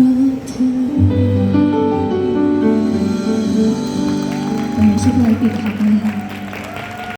ไม่ใช่เพลงปิดขัดนะ